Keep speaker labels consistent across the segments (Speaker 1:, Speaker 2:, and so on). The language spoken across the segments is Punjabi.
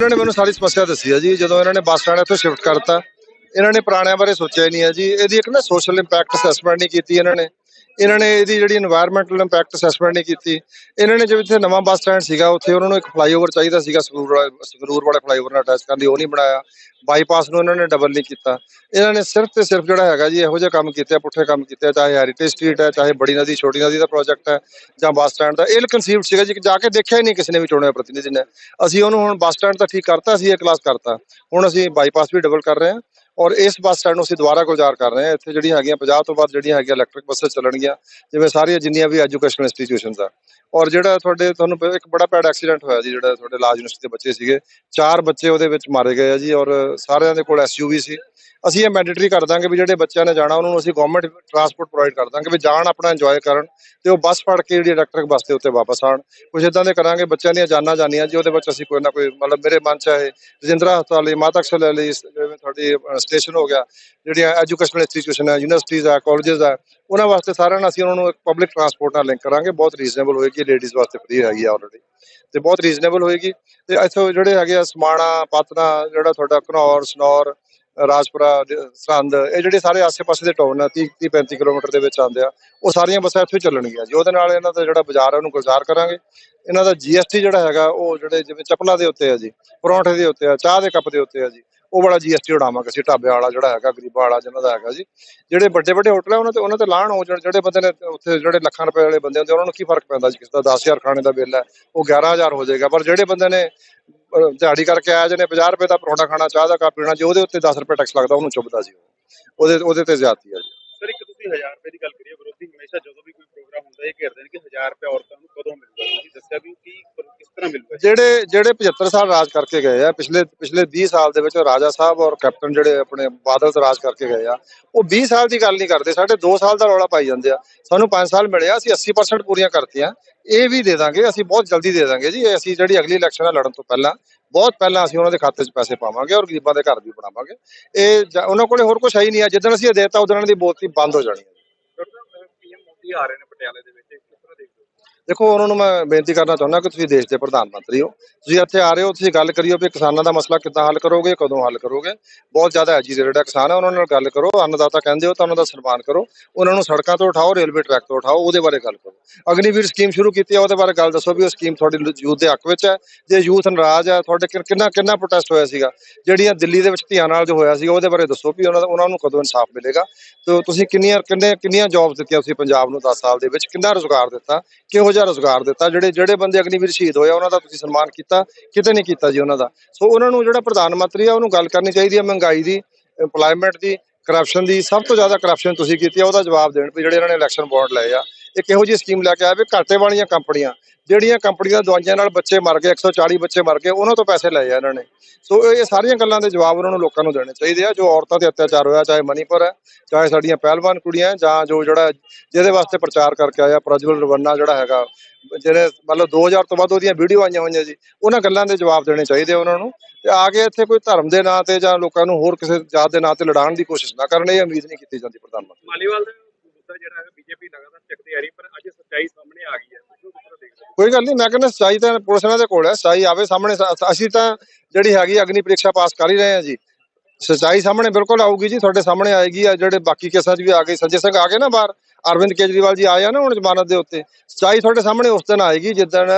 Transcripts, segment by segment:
Speaker 1: ਇਹਨਾਂ ਨੇ ਮੈਨੂੰ ਸਾਰੀ ਸਮੱਸਿਆ ਦੱਸੀ ਹੈ ਜੀ। ਜਦੋਂ ਇਹਨਾਂ ਨੇ ਬੱਸ ਸਟੈਂਡ ਇੱਥੋਂ ਸ਼ਿਫਟ ਕਰਤਾ, ਇਹਨਾਂ ਨੇ ਪੁਰਾਣਿਆਂ ਬਾਰੇ ਸੋਚਿਆ ਹੀ ਨਹੀਂ ਹੈ ਜੀ। ਇਹਦੀ ਇੱਕ ਨਾ ਸੋਸ਼ਲ ਇੰਪੈਕਟ ਅਸੈਸਮੈਂਟ ਨਹੀਂ ਕੀਤੀ ਇਹਨਾਂ ਨੇ। ਇਹਨਾਂ ਨੇ ਇਹਦੀ ਜਿਹੜੀ এনवायरमेंटਲ ਇੰਪੈਕਟ ਅਸੈਸਮੈਂਟ ਨਹੀਂ ਕੀਤੀ। ਇਹਨਾਂ ਨੇ ਜਿਵੇਂ ਇੱਥੇ ਨਵਾਂ ਬੱਸ ਸਟੈਂਡ ਸੀਗਾ, ਉੱਥੇ ਉਹਨਾਂ ਨੂੰ ਇੱਕ ਫਲਾਈਓਵਰ ਚਾਹੀਦਾ ਸੀਗਾ, ਸੰਗਰੂਰ ਵਾਲਾ ਸੰਗਰੂਰ ਵਾਲਾ ਫਲਾਈਓਵਰ ਨਾਲ ਅਟੈਚ ਕਰਨ ਲਈ ਉਹ ਨਹੀਂ ਬਣਾਇਆ। ਬਾਈਪਾਸ ਨੂੰ ਇਹਨਾਂ ਨੇ ਡਬਲ ਨਹੀਂ ਕੀਤਾ। ਇਹਨਾਂ ਨੇ ਸਿਰਫ ਤੇ ਸਿਰਫ ਜਿਹੜਾ ਹੈਗਾ ਜੀ, ਇਹੋ ਜਿਹਾ ਕੰਮ ਕੀਤੇ ਆ ਪੁੱਠੇ ਕੰਮ ਕੀਤੇ ਆ ਚਾਹੇ ਹੈਰੀਟੇਜ ਸਟਰੀਟ ਹੈ, ਚਾਹੇ ਬੜੀ ਨਦੀ, ਛੋਟੀ ਨਦੀ ਦਾ ਪ੍ਰੋਜੈਕਟ ਹੈ, ਜਾਂ ਬੱਸ ਸਟੈਂਡ ਦਾ। ਇਹ ਕਨਸੀਪਟ ਸੀਗਾ ਜੀ ਜਾ ਕੇ ਦੇਖਿਆ ਹੀ ਨਹੀਂ ਕਿਸੇ ਨੇ ਵੀ ਚੋਣਿਆ ਪ੍ਰਤੀਨਿਧੀ ਨੇ। ਅਸੀਂ ਉਹਨੂੰ ਹੁਣ ਬੱਸ ਸਟੈਂਡ ਤਾਂ ਠੀਕ ਕਰਤਾ ਸੀ ਇਹ ਕਲਾਸ ਕਰਤਾ। ਹੁਣ ਅਸੀਂ ਬਾਈਪਾਸ ਵੀ ਡਬਲ ਕਰ ਰਹੇ ਹਾਂ। ਔਰ ਇਸ ਬੱਸ ਸਟੈਂਡ ਨੂੰ ਅਸੀਂ ਦੁਬਾਰਾ ਗੁਜ਼ਾਰ ਕਰ ਰਹੇ ਹਾਂ। ਇੱਥੇ ਜਿਹੜੀਆਂ ਹੈਗੀਆਂ 50 ਤੋਂ ਬਾਅਦ ਜਿਹੜੀਆਂ ਹੈਗੀਆਂ ਇਲੈਕਟ੍ਰਿਕ ਬੱਸਸ ਚੱਲਣਗੀਆਂ, ਜਿਵੇਂ ਸਾਰੀਆਂ ਜਿੰਨੀਆਂ ਵੀ ਐਜੂਕੇਸ਼ਨ ਇੰਸਟੀਟਿਊਸ਼ਨਸ ਆ। ਔਰ ਜਿਹੜਾ ਤੁਹਾਡੇ ਤੁਹਾਨੂੰ ਪ- ਇੱਕ ਬੜਾ ਪੈਡ ਐਕਸੀਡੈਂਟ ਹੋਇਆ ਜੀ, ਜਿਹੜਾ ਤੁਹਾਡੇ ਲਾਜ ਯੂਨੀਵਰਸਿਟੀ ਦੇ ਬੱਚੇ ਸੀਗੇ। ਚਾਰ ਬੱਚੇ ਉਹਦੇ ਵਿੱਚ ਮਾਰੇ ਗਏ ਆ ਜੀ ਔਰ ਸਾਰਿਆਂ ਦੇ ਕੋਲ ਐਸਯੂਵੀ ਸੀ। ਅਸੀਂ ਇਹ ਮੈਂਡੇਟਰੀ ਕਰ ਦਾਂਗੇ ਵੀ ਜਿਹੜੇ ਬੱਚਿਆਂ ਨੇ ਜਾਣਾ, ਉਹਨਾਂ ਨੂੰ ਅਸੀਂ ਗਵਰਨਮੈਂਟ ਟਰਾਂਸਪੋਰਟ ਪ੍ਰੋਵਾਈਡ ਕਰ ਦਾਂਗੇ ਵੀ ਜਾਣ ਆਪਣਾ ਇੰਜੋਏ ਕਰਨ ਤੇ ਉਹ ਬੱਸ ਫੜ ਕੇ ਜਿਹੜੀ ਇਲੈਕਟ੍ਰਿਕ ਬੱਸ ਦੇ ਉੱਤੇ ਵਾਪਸ ਆਣ ਕੁਝ ਇਦਾਂ ਦੇ ਕਰਾਂਗੇ, ਬੱਚਿਆਂ ਦੀਆਂ ਜਾਨਾਂ ਜਾਣੀਆਂ ਜੀ, ਉਹਦੇ ਵਿੱਚ ਅਸੀਂ ਕੋਈ ਨਾ ਕੋਈ ਮਤਲਬ ਮੇਰੇ ਮਨ ਚ ਹੈ ਰਜਿੰਦਰਾ ਹਸਪਤਾਲ ਲਈ, ਮਾਤਾ ਅਕਸਰ ਲਈ ਜਿਵੇਂ ਤੁਹਾਡੀ ਸਟੇਸ਼ਨ ਹੋ ਗਿਆ, ਜਿਹੜੀਆਂ ਐਜੂਕੇਸ਼ਨਲ ਇੰਸਟੀਟਿਊਸ਼ਨ ਹੈ ਯੂਨੀਵਰਸਿਟੀਜ਼ ਆ ਕਾਲਜਸ ਆ ਉਹਨਾਂ ਵਾਸਤੇ ਸਾਰਿਆਂ ਨਾਲ ਅਸੀਂ ਉਹਨਾਂ ਨੂੰ ਇੱਕ ਪਬਲਿਕ ਟਰਾਂਸਪੋਰਟ ਨਾਲ ਲਿੰਕ ਕਰਾਂਗੇ। ਬਹੁਤ ਰੀਜ਼ਨੇਬਲ ਹੋਏਗੀ ਲੇਡੀਜ਼ ਵਾਸਤੇ ਫ੍ਰੀ ਹੈਗੀ ਆ ਆਲਰੇਡੀ ਤੇ ਬਹੁਤ ਰੀਜ਼ਨੇਬਲ ਹੋਏਗੀ। ਤੇ ਇੱਥੋਂ ਜਿਹੜੇ ਹੈਗੇ ਆ ਸਮਾਣਾ ਪਾਤਨਾ ਜਿਹੜਾ ਤੁਹਾਡਾ ਘਨੌਰ, ਸਨੌਰ, ਰਾਜਪੁਰਾ ਡ- ਸਰਹੰਦ ਇਹ ਜਿਹੜੇ ਸਾਰੇ ਆਸੇ-ਪਾਸੇ ਦੇ ਟਾਊਨ ਆ 30 30 35 ਕਿਲੋਮੀਟਰ ਦੇ ਵਿੱਚ ਆਉਂਦੇ ਆ, ਉਹ ਸਾਰੀਆਂ ਬੱਸਾਂ ਇੱਥੋਂ ਹੀ ਚੱਲਣਗੀਆਂ ਜੀ। ਉਹਦੇ ਨਾਲ ਇਹਨਾਂ ਦਾ ਜਿਹੜਾ ਬਾਜ਼ਾਰ ਹੈ ਉਹਨੂੰ ਗੁਜ਼ਾਰ ਕਰਾਂਗੇ। ਇਹਨਾਂ ਦਾ ਜੀਐਸਟੀ ਜਿਹੜਾ ਹੈਗਾ, ਉਹ ਜਿਹੜੇ ਜਿਵੇਂ ਚੱਪਲਾਂ ਦੇ ਉੱਤੇ ਆ ਜੀ, ਪਰੌਂਠੇ ਦੇ ਉੱਤੇ ਆ, ਚਾਹ ਦੇ ਕੱਪ ਦੇ ਉੱਤੇ ਆ ਜੀ ਉਹ ਬੜਾ ਜੀਐਸਟੀ ਉਡਾਵਾਂਗੇ, ਅਸੀਂ ਢਾਬੇ ਵਾਲਾ ਜਿਹੜਾ ਹੈਗਾ, ਗਰੀਬਾਂ ਵਾਲਾ ਜਿਹਨਾਂ ਦਾ ਹੈਗਾ ਜੀ। ਜਿਹੜੇ ਵੱਡੇ ਵੱਡੇ ਹੋਟਲ ਆ, ਉਹਨਾਂ ਤੇ ਉਹਨਾਂ ਤੇ ਲਾਣ ਹੋ ਜਾਣ ਜਿਹੜੇ ਬੰਦੇ ਨੇ ਉੱਥੇ ਜਿਹੜੇ ਲੱਖਾਂ ਰੁਪਏ ਵਾਲੇ ਬੰਦੇ ਹੁੰਦੇ ਉਹਨਾਂ ਨੂੰ ਕੀ ਫ਼ਰਕ ਪੈਂਦਾ ਜੀ? ਕਿਸੇ ਦਾ 10000 ਖਾਣੇ ਦਾ ਬਿੱਲ ਹੈ, ਉਹ 11000 ਹੋ ਜਾਏਗਾ। ਪਰ ਜਿਹੜੇ ਬੰਦੇ ਨੇ ਦਿਹਾੜੀ ਕਰਕੇ ਆਇਆ ਜਿਹਨੇ 50 ਰੁਪਏ ਦਾ ਪਰੌਂਠਾ ਖਾਣਾ, ਚਾਹ ਦਾ ਕੱਪ ਪੀਣਾ, ਜੇ ਉਹਦੇ ਉੱਤੇ 10 ਰੁਪਏ ਟੈਕਸ ਲੱਗਦਾ, ਉਹਨੂੰ ਚੁੱਭਦਾ ਜੀ ਉਹਦੇ ਉਹਦੇ ਤੇ ਜ਼ਿਆਦਤੀ ਹੈ ਜੀ।
Speaker 2: 1000 ਰੁਪਏ ਦੀ ਗੱਲ ਕਰੀਏ ਵਿਰੋਧੀ, ਹਮੇਸ਼ਾ ਜਦੋਂ ਵੀ ਕੋਈ ਪ੍ਰੋਗਰਾਮ ਹੁੰਦਾ, ਇਹ ਘੇਰਦੇ ਨੇ ਕਿ 1000 ਰੁਪਏ ਔਰਤਾਂ ਨੂੰ ਕਦੋਂ ਮਿਲੂਗਾ ਤੁਸੀਂ ਦੱਸਿਆ ਵੀ ਕੀ, ਕਿਸ ਤਰ੍ਹਾਂ ਮਿਲੂਗਾ
Speaker 1: ਜਿਹੜੇ ਜਿਹੜੇ 75 ਸਾਲ ਰਾਜ ਕਰਕੇ ਗਏ ਆ, ਪਿਛਲੇ ਪਿਛਲੇ 20 ਸਾਲ ਦੇ ਵਿੱਚ ਰਾਜਾ ਸਾਹਿਬ ਔਰ ਕੈਪਟਨ ਜਿਹੜੇ ਆਪਣੇ ਬਾਦਲ ਰਾਜ ਕਰਕੇ ਗਏ ਆ, ਉਹ 20 ਸਾਲ ਦੀ ਗੱਲ ਨਹੀਂ ਕਰਦੇ, ਸਾਡੇ 2 ਸਾਲ ਦਾ ਰੌਲਾ ਪਾਈ ਜਾਂਦੇ ਆ। ਸਾਨੂੰ 5 ਸਾਲ ਮਿਲਿਆ, ਅਸੀਂ 80% ਪੂਰੀਆਂ ਕਰਤੀਆਂ, ਇਹ ਵੀ ਦੇ ਦਾਂਗੇ, ਅਸੀਂ ਬਹੁਤ ਜਲਦੀ ਦੇ ਦਾਂਗੇ ਜੀ ਅਸੀਂ ਜਿਹੜੀ ਅਗਲੀ ਇਲੈਕਸ਼ਨ ਆ ਲੜਨ ਤੋਂ ਪਹਿਲਾਂ ਬਹੁਤ ਪਹਿਲਾਂ ਅਸੀਂ ਉਹਨਾਂ ਦੇ ਖਾਤੇ 'ਚ ਪੈਸੇ ਪਾਵਾਂਗੇ ਔਰ ਗਰੀਬਾਂ ਦੇ ਘਰ ਵੀ ਬਣਾਵਾਂਗੇ। ਇਹ ਜ- ਉਹਨਾਂ ਕੋਲੇ ਹੋਰ ਕੁਝ ਹੈ ਹੀ ਨਹੀਂ ਆ। ਜਿੱਦਣ ਅਸੀਂ ਇਹ ਦੇਤਾ, ਉਦੋਂ ਦੀ ਬੋਲਤੀ ਬੰਦ ਹੋ ਜਾਣੀ ਹੈ
Speaker 2: ਪੀਐਮ ਮੋਦੀ ਆ ਰਹੇ ਨੇ ਪਟਿਆਲੇ ਦੇ ਵਿੱਚ ਕਿਸ ਤਰ੍ਹਾਂ ਦੇਖਦੇ ਹੋ
Speaker 1: ਦੇਖੋ, ਉਹਨਾਂ ਨੂੰ ਮੈਂ ਬੇਨਤੀ ਕਰਨਾ ਚਾਹੁੰਦਾ ਕਿ ਤੁਸੀਂ ਦੇਸ਼ ਦੇ ਪ੍ਰਧਾਨ ਮੰਤਰੀ ਹੋ। ਤੁਸੀਂ ਇੱਥੇ ਆ ਰਹੇ ਹੋ, ਤੁਸੀਂ ਗੱਲ ਕਰਿਓ ਵੀ ਕਿਸਾਨਾਂ ਦਾ ਮਸਲਾ ਕਿੱਦਾਂ ਹੱਲ ਕਰੋਗੇ, ਕਦੋਂ ਹੱਲ ਕਰੋਗੇ। ਬਹੁਤ ਜ਼ਿਆਦਾ ਐਜੀਟੇਟਡ ਹੈ ਕਿਸਾਨ ਹੈ ਉਹਨਾਂ ਨਾਲ ਗੱਲ ਕਰੋ, ਅੰਨਦਾਤਾ ਕਹਿੰਦੇ ਹੋ ਤਾਂ ਉਹਨਾਂ ਦਾ ਸਨਮਾਨ ਕਰੋ। ਉਹਨਾਂ ਨੂੰ ਸੜਕਾਂ ਤੋਂ ਉਠਾਓ, ਰੇਲਵੇ ਟਰੈਕ ਤੋਂ ਉਠਾਓ, ਉਹਦੇ ਬਾਰੇ ਗੱਲ ਕਰੋ। ਅਗਨੀਵੀਰ ਸਕੀਮ ਸ਼ੁਰੂ ਕੀਤੀ ਹੈ ਉਹਦੇ ਬਾਰੇ ਗੱਲ ਦੱਸੋ ਵੀ ਉਹ ਸਕੀਮ ਤੁਹਾਡੀ ਯੂਥ ਦੇ ਹੱਕ ਵਿੱਚ ਹੈ। ਜੇ ਯੂਥ ਨਾਰਾਜ਼ ਹੈ ਤੁਹਾਡੇ ਕਿ- ਕਿੰਨਾ ਕਿੰਨਾ ਪ੍ਰੋਟੈਸਟ ਹੋਇਆ ਸੀਗਾ? ਜਿਹੜੀਆਂ ਦਿੱਲੀ ਦੇ ਵਿੱਚ ਧੀਆਂ ਨਾਲ ਜੋ ਹੋਇਆ ਸੀ ਉਹਦੇ ਬਾਰੇ ਦੱਸੋ ਵੀ ਉਹਨਾਂ ਦਾ, ਉਹਨਾਂ ਨੂੰ ਕਦੋਂ ਇਨਸਾਫ ਮਿਲੇਗਾ? ਤੇ ਤੁਸੀਂ ਕਿੰਨੀਆਂ, ਕਿੰਨੇ, ਕਿੰਨੀਆਂ ਜੌਬਸ ਦਿੱਤੀਆਂ ਤੁਸੀਂ ਪੰਜਾਬ ਨੂੰ 10 ਸਾਲ ਦੇ ਵਿੱਚ? ਕਿੰਨਾ ਰੋਜ਼ਗਾਰ ਦਿੱਤਾ? ਕਿਹੋ ਜਿਹਾ ਰੋਜ਼ਗਾਰ ਦਿੱਤਾ, ਜਿਹੜੇ ਜਿਹੜੇ ਬੰਦੇ ਅਗਨੀਵੀਰ ਸ਼ਹੀਦ ਹੋਏ ਉਹਨਾਂ ਦਾ ਤੁਸੀਂ ਸਨਮਾਨ ਕੀਤਾ, ਕਿਤੇ ਨਹੀਂ ਕੀਤਾ ਜੀ ਉਹਨਾਂ ਦਾ। ਸੋ ਉਹਨਾਂ ਨੂੰ ਜਿਹੜਾ ਪ੍ਰਧਾਨ ਮੰਤਰੀ ਆ, ਉਹਨੂੰ ਗੱਲ ਕਰਨੀ ਚਾਹੀਦੀ ਹੈ ਮਹਿੰਗਾਈ ਦੀ, EMPLOYMENT ਦੀ ਕਰਪਸ਼ਨ ਦੀ, ਸਭ ਤੋਂ ਜ਼ਿਆਦਾ ਕਰਪਸ਼ਨ ਤੁਸੀਂ ਕੀਤੀ ਆ, ਉਹਦਾ ਜਵਾਬ ਦੇਣ ਵੀ ਜਿਹੜੇ ਇਹਨਾਂ ਨੇ ਇਲੈਕਸ਼ਨ ਬੋਰਡ ਲਏ ਆ। ਇਹ ਕਿਹੋ ਜਿਹੀ ਸਕੀਮ ਲੈ ਕੇ ਆਏ ਵੀ ਘਾਟੇ ਵਾਲੀਆਂ ਕੰਪਨੀਆਂ, ਜਿਹੜੀਆਂ ਕੰਪਨੀਆਂ ਦਵਾਈਆਂ ਨਾਲ ਬੱਚੇ ਮਰ ਗਏ 140 ਬੱਚੇ ਮਰ ਗਏ, ਉਹਨਾਂ ਤੋਂ ਪੈਸੇ ਲਏ ਆ ਇਹਨਾਂ ਨੇ। ਸੋ ਇਹ ਸਾਰੀਆਂ ਗੱਲਾਂ ਦੇ ਜਵਾਬ ਉਹਨਾਂ ਨੂੰ ਲੋਕਾਂ ਨੂੰ ਦੇਣੇ ਚਾਹੀਦੇ ਆ, ਜੋ ਔਰਤਾਂ ਤੇ ਅਤਿਆਚਾਰ ਹੋਇਆ, ਚਾਹੇ ਮਨੀਪੁਰ ਹੈ, ਚਾਹੇ ਸਾਡੀਆਂ ਪਹਿਲਵਾਨ ਕੁੜੀਆਂ ਜਾਂ ਜੋ ਜਿਹੜਾ ਜਿਹਦੇ ਵਾਸਤੇ ਪ੍ਰਚਾਰ ਕਰਕੇ ਆਇਆ, ਪ੍ਰਜਵਲ ਰਵੰਨਾ ਜਿਹੜਾ ਹੈਗਾ ਜਿਹੜੇ ਮਤਲਬ 2000 ਤੋਂ ਵੱਧ ਉਹਦੀਆਂ ਵੀਡੀਓ ਆਈਆਂ ਹੋਈਆਂ ਜੀ, ਉਹਨਾਂ ਗੱਲਾਂ ਦੇ ਜਵਾਬ ਦੇਣੇ ਚਾਹੀਦੇ ਆ ਉਹਨਾਂ ਨੂੰ। ਤੇ ਆ ਕੇ ਇੱਥੇ ਕੋਈ ਧਰਮ ਦੇ ਨਾਂ ਤੇ ਜਾਂ ਲੋਕਾਂ ਨੂੰ ਹੋਰ ਕਿਸੇ ਜਾਤ ਦੇ ਨਾਂ ਤੇ ਲੜਾਉਣ ਦੀ ਕੋਸ਼ਿਸ਼ ਨਾ ਕਰਨ, ਇਹ ਉਮੀਦ ਨਹੀਂ ਕੀਤੀ ਜਾਂਦੀ ਪ੍ਰਧਾਨ ਮੰਤਰੀ।
Speaker 2: ਮਾਲੀਵਾਲ ਮੁੱਦਾ ਜਿਹੜਾ ਹੈ ਬੀਜੇਪੀ ਲਗਾਤਾਰ ਚੱਕਦੀ ਆ ਰਹੀ, ਪਰ ਅੱਜ ਸੱਚਾਈ ਸਾਹਮਣੇ ਆ ਗਈ ਹੈ।
Speaker 1: ਕੋਈ ਗੱਲ ਨਹੀਂ, ਮੈਂ ਕਹਿੰਦਾ ਸਚਾਈ ਤਾਂ ਪੁਲਿਸ ਦੇ ਕੋਲ ਹੈ, ਸਚਾਈ ਆਵੇ ਸਾਹਮਣੇ ਅਸੀਂ ਤਾਂ ਜਿਹੜੀ ਹੈਗੀ ਅਗਨੀ ਪ੍ਰੀਖਿਆ ਪਾਸ ਕਰ ਹੀ ਰਹੇ ਹਾਂ ਜੀ। ਸਚਾਈ ਸਾਹਮਣੇ ਬਿਲਕੁਲ ਆਊਗੀ ਜੀ, ਤੁਹਾਡੇ ਸਾਹਮਣੇ ਆਏਗੀ ਆ, ਜਿਹੜੇ ਬਾਕੀ ਕੇਸਾਂ 'ਚ ਵੀ ਆ ਗਏ, ਸੰਜੇ ਸਿੰਘ ਆ ਗਏ ਨਾ ਬਾਹਰ, ਅਰਵਿੰਦ ਕੇਜਰੀਵਾਲ ਜੀ ਆਏ ਆ ਨਾ ਹੁਣ ਜ਼ਮਾਨਤ ਦੇ ਉੱਤੇ। ਸੱਚਾਈ ਤੁਹਾਡੇ ਸਾਹਮਣੇ ਉਸ ਦਿਨ ਆਏਗੀ ਜਿੱਦਣ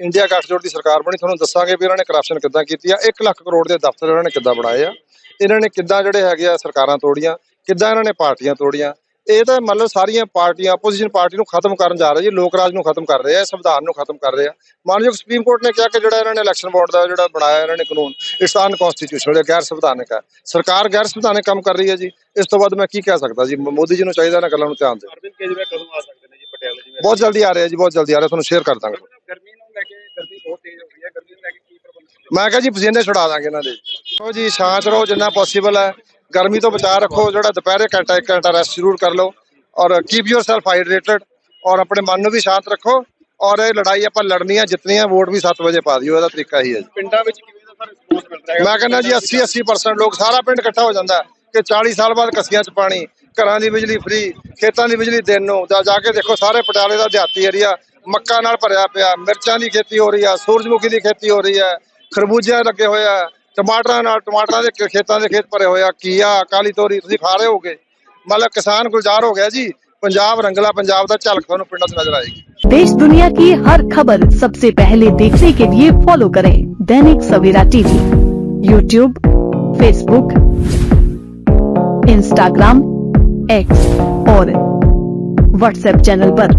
Speaker 1: ਇੰਡੀਆ ਗੱਠਜੋੜ ਦੀ ਸਰਕਾਰ ਬਣੀ, ਤੁਹਾਨੂੰ ਦੱਸਾਂਗੇ ਵੀ ਇਹਨਾਂ ਨੇ ਕਰਪਸ਼ਨ ਕਿੱਦਾਂ ਕੀਤੀ ਆ 1 ਲੱਖ ਕਰੋੜ ਦੇ ਦਫ਼ਤਰ ਇਹਨਾਂ ਨੇ ਕਿੱਦਾਂ ਬਣਾਏ ਆ, ਇਹਨਾਂ ਨੇ ਕਿੱਦਾਂ ਜਿਹੜੇ ਹੈਗੇ ਆ ਸਰਕਾਰਾਂ ਤੋੜੀਆਂ, ਕਿੱਦਾਂ ਇਹਨਾਂ ਨੇ ਪਾਰਟੀਆਂ ਤੋੜੀਆਂ ਇਹ ਤਾਂ ਮਤਲਬ ਸਾਰੀਆਂ ਪਾਰਟੀਆਂ ਆਪੋਜੀਸ਼ਨ ਪਾਰਟੀ ਨੂੰ ਖਤਮ ਕਰਨ ਜਾ ਰਹੇ ਜੀ ਲੋਕ ਰਾਜ ਨੂੰ ਖਤਮ ਕਰ ਰਹੇ ਆ ਸੰਵਿਧਾਨ ਨੂੰ ਖਤਮ ਕਰ ਰਹੇ ਆ। ਮਾਨਯੋਗ ਸੁਪਰੀਮ ਕੋਰਟ ਨੇ ਕਿਹਾ ਕਿ ਜਿਹੜਾ ਇਹਨਾਂ ਨੇ ਇਲੈਕਸ਼ਨ ਬੋਰਡ ਦਾ ਜਿਹੜਾ ਬਣਾਇਆ ਇਹਨਾਂ ਨੇ ਕਾਨੂੰਨ ਇਟਸ ਅਨਕਨਸਟੀਟਿਊਸ਼ਨਲ ਗੈਰ ਸੰਵਿਧਾਨਕ ਹੈ ਸਰਕਾਰ ਗੈਰ ਸੰਵਿਧਾਨਕ ਕੰਮ ਕਰ ਰਹੀ ਹੈ ਜੀ। ਇਸ ਤੋਂ ਬਾਅਦ ਮੈਂ ਕੀ ਕਹਿ ਸਕਦਾ ਜੀ? ਮੋਦੀ ਜੀ ਨੂੰ ਚਾਹੀਦਾ ਇਹਨਾਂ ਗੱਲਾਂ ਨੂੰ ਧਿਆਨ ਦੇ
Speaker 2: ਅਰਵਿੰਦ ਕੇਜਰੀਵਾਲ ਕਦੋਂ ਆ ਸਕਦੇ ਨੇ ਜੀ ਪਟਿਆਲੇ ਜਿਵੇਂ
Speaker 1: ਬਹੁਤ ਜਲਦੀ ਆ ਰਿਹਾ ਜੀ ਬਹੁਤ ਜਲਦੀ ਆ ਰਿਹਾ ਤੁਹਾਨੂੰ ਸ਼ੇਅਰ ਕਰ ਦਾਂਗੇ।
Speaker 2: ਗਰਮੀ ਨੂੰ ਲੈ ਕੇ ਗਰਮੀ ਬਹੁਤ ਤੇਜ਼ ਹੋ ਰਹੀ ਹੈ ਗਰਮੀ ਨੂੰ ਲੈ ਕੇ ਕੀ ਪ੍ਰਬੰਧ
Speaker 1: ਮੈਂ ਕਿਹਾ ਜੀ ਪਸੀਨੇ ਛੁਡਾ ਦਾਂਗੇ ਇਹਨਾਂ ਦੇ। ਸੋ ਜੀ ਸ਼ਾਂਤ ਰਹੋ ਜਿੰਨਾ ਪੋਸੀਬਲ ਹੈ। ਗਰਮੀ ਤੋਂ ਬਚਾ ਰੱਖੋ ਜਿਹੜਾ ਦੁਪਹਿਰੇ ਘੰਟਾ ਇੱਕ ਘੰਟਾ ਰੈਸਟ ਜ਼ਰੂਰ ਕਰ ਲਓ ਔਰ ਕੀਪ ਯੋਰਸੈਲਫ ਹਾਈਡਰੇਟਡ ਔਰ ਆਪਣੇ ਮਨ ਨੂੰ ਵੀ ਸ਼ਾਂਤ ਰੱਖੋ ਔਰ ਇਹ ਲੜਾਈ ਆਪਾਂ ਲੜਨੀ ਹੈ ਜਿੱਤਣੀ ਹੈ ਵੋਟ ਵੀ 7 ਵਜੇ ਪਾ ਦਿਓ ਇਹਦਾ ਤਰੀਕਾ ਹੀ ਹੈ ਜੀ।
Speaker 2: ਪਿੰਡਾਂ ਵਿੱਚ ਕਿਵੇਂ ਦਾ ਸਰ ਰਿਸਪੌਂਸ ਮਿਲ ਰਿਹਾ ਹੈ
Speaker 1: ਮੈਂ ਕਹਿੰਦਾ ਜੀ 80 80% ਲੋਕ ਸਾਰਾ ਪਿੰਡ ਇਕੱਠਾ ਹੋ ਜਾਂਦਾ ਕਿ 40 ਸਾਲ ਬਾਅਦ ਕਸੀਆਂ 'ਚ ਪਾਣੀ ਘਰਾਂ ਦੀ ਬਿਜਲੀ ਫ੍ਰੀ ਖੇਤਾਂ ਦੀ ਬਿਜਲੀ ਦਿਨ ਨੂੰ ਜਾ ਜਾ ਕੇ ਦੇਖੋ ਸਾਰੇ ਪਟਿਆਲੇ ਦਾ ਦਿਹਾਤੀ ਏਰੀਆ ਮੱਕਾ ਨਾਲ ਭਰਿਆ ਪਿਆ ਮਿਰਚਾਂ ਦੀ ਖੇਤੀ ਹੋ ਰਹੀ ਆ ਸੂਰਜਮੁਖੀ ਦੀ ਖੇਤੀ ਹੋ ਰਹੀ ਹੈ ਖਰਬੂਜੇ ਲੱਗੇ ਹੋਏ ਆ ਟਮਾਟਰਾਂ ਨਾਲ ਟਮਾਟਰਾਂ ਦੇ ਖੇ- ਖੇਤਾਂ ਦੇ ਖੇਤ ਭਰੇ ਹੋਏ ਆ ਕੀਆ ਕਾਲੀ ਤੋਰੀ ਤੁਸੀਂ ਖਾ ਰਹੇ ਹੋਗੇ ਮਤਲਬ ਕਿਸਾਨ ਗੁਲਜ਼ਾਰ ਹੋ ਗਿਆ ਜੀ ਪੰਜਾਬ ਰੰਗਲਾ ਪੰਜਾਬ ਦਾ ਝਲਕ ਤੁਹਾਨੂੰ ਪਿੰਡਾਂ 'ਚ ਨਜ਼ਰ ਆਏਗੀ
Speaker 3: देश दुनिया की हर खबर सबसे पहले देखने के लिए फॉलो करें Dainik Savera TV YouTube Facebook Instagram X और व्हाट्सएप चैनल पर।